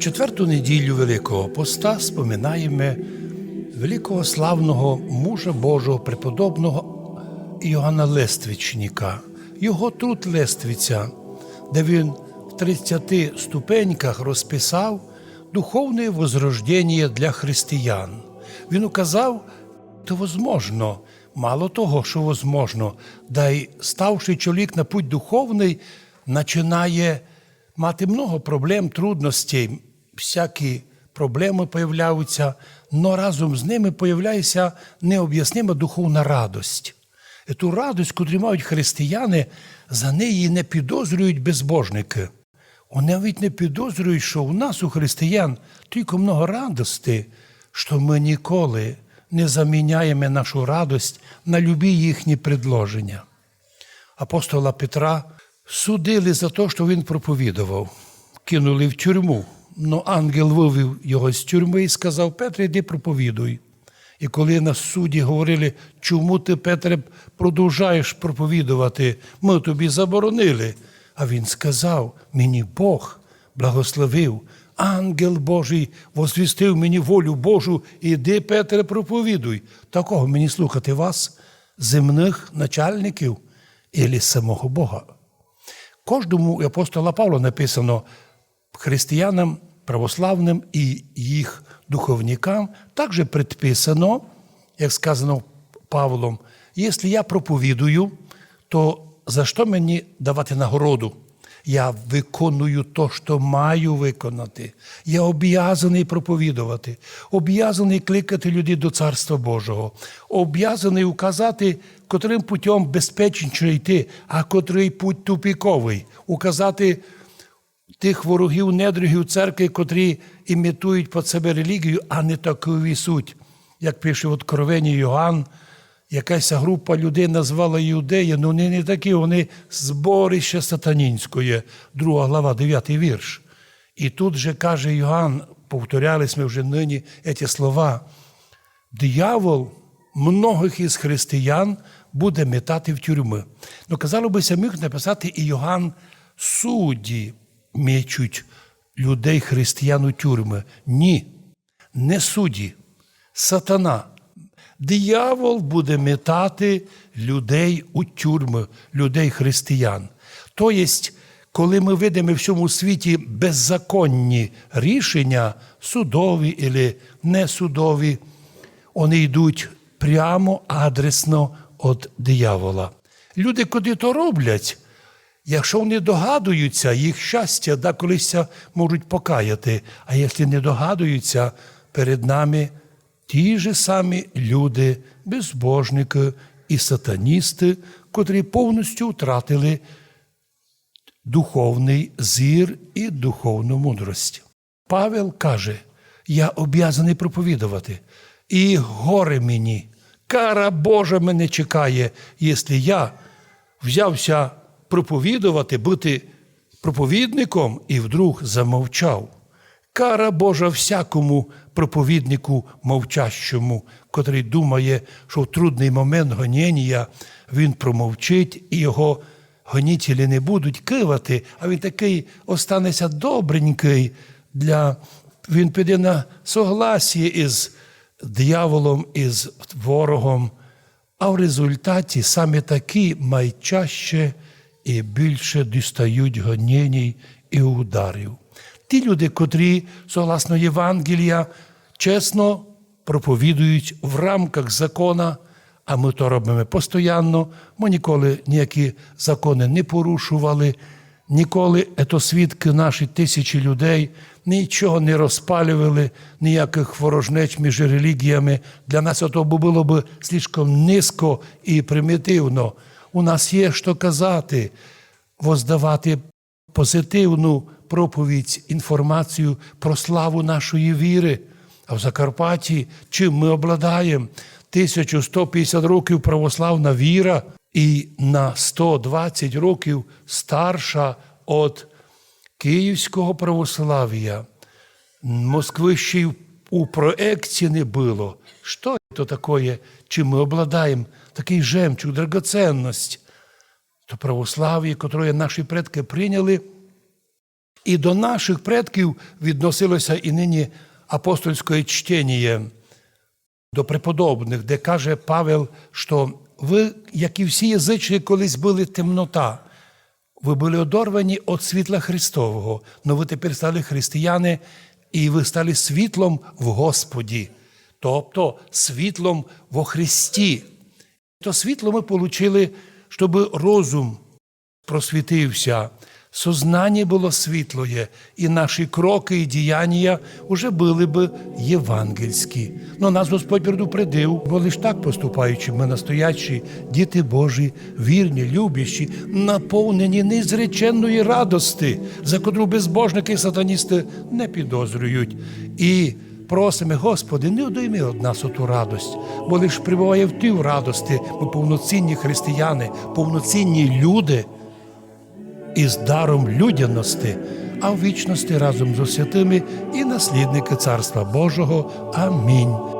Четверту неділю Великого Поста споминаємо великого славного мужа Божого преподобного Йоанна Лествичника, його труд Лествиця, де він в 30 ступеньках розписав духовне возрождення для християн. Він указав, то возможно, мало того, що возможно, да й ставши чоловік на путь духовний, починає мати много проблем, трудностей, всякі проблеми появляються, але разом з ними появляється необ'яснима духовна радость. І ту радость, яку мають християни, за неї не підозрюють безбожники. Вони навіть не підозрюють, що у нас, у християн, тільки много радості, що ми ніколи не заміняємо нашу радость на любі їхні предложення. Апостола Петра судили за те, що він проповідував, кинули в тюрму. Но ангел вивів його з тюрми і сказав: Петре, йди проповідуй. І коли на суді говорили, чому ти, Петре, продовжаєш проповідувати, ми тобі заборонили. А він сказав: мені Бог благословив, ангел Божий возвістив мені волю Божу, іди, Петре, проповідуй. Такого мені слухати вас, земних начальників і самого Бога. Кожному апостола Павла написано християнам, православним і їх духовникам також предписано, як сказано Павлом, якщо я проповідую, то за що мені давати нагороду? Я виконую то, що маю виконати. Я об'язаний проповідувати, об'язаний кликати людей до Царства Божого, об'язаний указати, котрим путем безпечніше йти, а котрий путь тупіковий, указати тих ворогів, недругів церкви, котрі імітують під себе релігію, а не такові суть. Як пише в Откровенні Йоанн, якась група людей назвала Юдеї, ну вони не такі, вони зборище сатанінської, друга глава, 9 вірш. І тут же каже Йоанн, повторялись ми вже нині ці слова, диявол многих із християн буде метати в тюрми. Ну, казало би, міг написати і Йоанн судді мечуть людей, християн у тюрми. Ні, не судді, сатана. Диявол буде метати людей у тюрми, людей християн. Тобто, коли ми видимо в всьому світі беззаконні рішення, судові або несудові, вони йдуть прямо адресно від диявола. Люди, коли то роблять, якщо вони догадуються, їх щастя да колись можуть покаяти. А якщо не догадуються, перед нами ті ж самі люди, безбожники і сатаністи, котрі повністю втратили духовний зір і духовну мудрість. Павел каже: Я об'язаний проповідувати, і горе мені, кара Божа мене чекає, якщо я взявся проповідувати, бути проповідником і вдруг замовчав. Кара Божа всякому проповіднику мовчащому, котрий думає, що в трудний момент гоніння він промовчить і його гонітелі не будуть кивати, а він такий останеться добренький, для... він піде на согласі із дияволом, із ворогом. А в результаті саме такі найчаще і більше дістають гонінь і ударів. Ті люди, котрі, согласно Євангелія, чесно проповідують в рамках закона, а ми то робимо постійно, ми ніколи ніякі закони не порушували, ніколи ето свідки наші тисячі людей нічого не розпалювали, ніяких ворожнеч між релігіями. Для нас то було б слишком низько і примітивно. У нас є що казати, воздавати позитивну проповідь, інформацію про славу нашої віри. А в Закарпатті чим ми обладаємо? 1150 років православна віра і на 120 років старша від Київського православ'я. Москви ще й у проекті не було. Що це таке, чим ми обладаємо? Такий жемчуг, драгоценність. То православ'я, яке наші предки прийняли І до наших предків відносилося і нині апостольське чтення до преподобних, де каже Павел, що ви, як і всі язичники, колись були темнота. Ви були одорвані від світла Христового, але ви тепер стали християни, і ви стали світлом в Господі, тобто світлом во Христі. То світло ми отримали, щоб розум просвітився, сознання було світлоє, і наші кроки і діяння вже були б євангельські. Но нас Господь предупредив, бо лиш так поступаючи, ми настоячі, діти Божі, вірні, любящі, наповнені незреченної радости, за котру безбожники і сатаністи не підозрюють. І Просимо, Господи, не одойми від нас оту радость, бо лише прибуває в тій радості, ми повноцінні християни, повноцінні люди із даром людяності, а в вічності разом з святими і наслідники Царства Божого. Амінь.